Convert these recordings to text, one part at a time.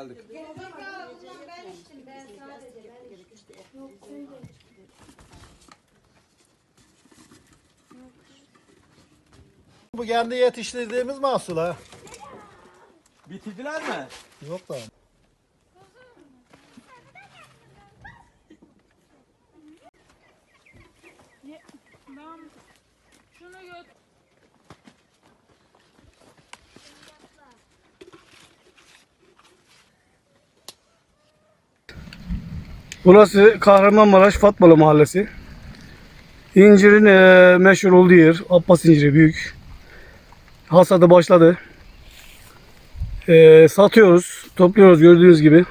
kaldık. Ben içtim ben sadece. Bu kendi yetiştirdiğimiz mahsul ha. Bitirdiler mi? Yok da. Burası Kahramanmaraş Fatmalı Mahallesi. İncirin eee, meşhur olduğu yer. Abbas inciri büyük. Hasadı başladı. Eee, satıyoruz, topluyoruz gördüğünüz gibi.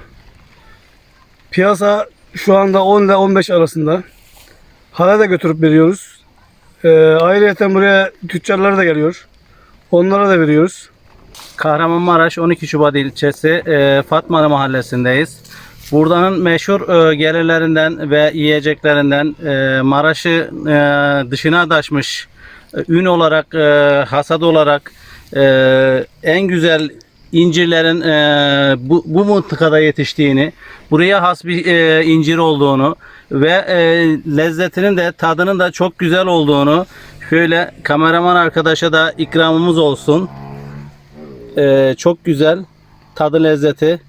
Piyasa şu anda 10 ile 15 arasında. Hala da götürüp veriyoruz. Eee ayrıca buraya tüccarlar da geliyor. Onlara da veriyoruz. Kahramanmaraş 12 Şubat ilçesi e, Fatmalı mahallesindeyiz. Buranın meşhur e, gelirlerinden ve yiyeceklerinden e, Maraş'ı e, dışına taşmış e, ün olarak, e, hasat olarak e, en güzel incirlerin e, bu, bu mıntıkada yetiştiğini, buraya has bir e, incir olduğunu ve e, lezzetinin de tadının da çok güzel olduğunu şöyle kameraman arkadaşa da ikramımız olsun. Ee, çok güzel tadı lezzeti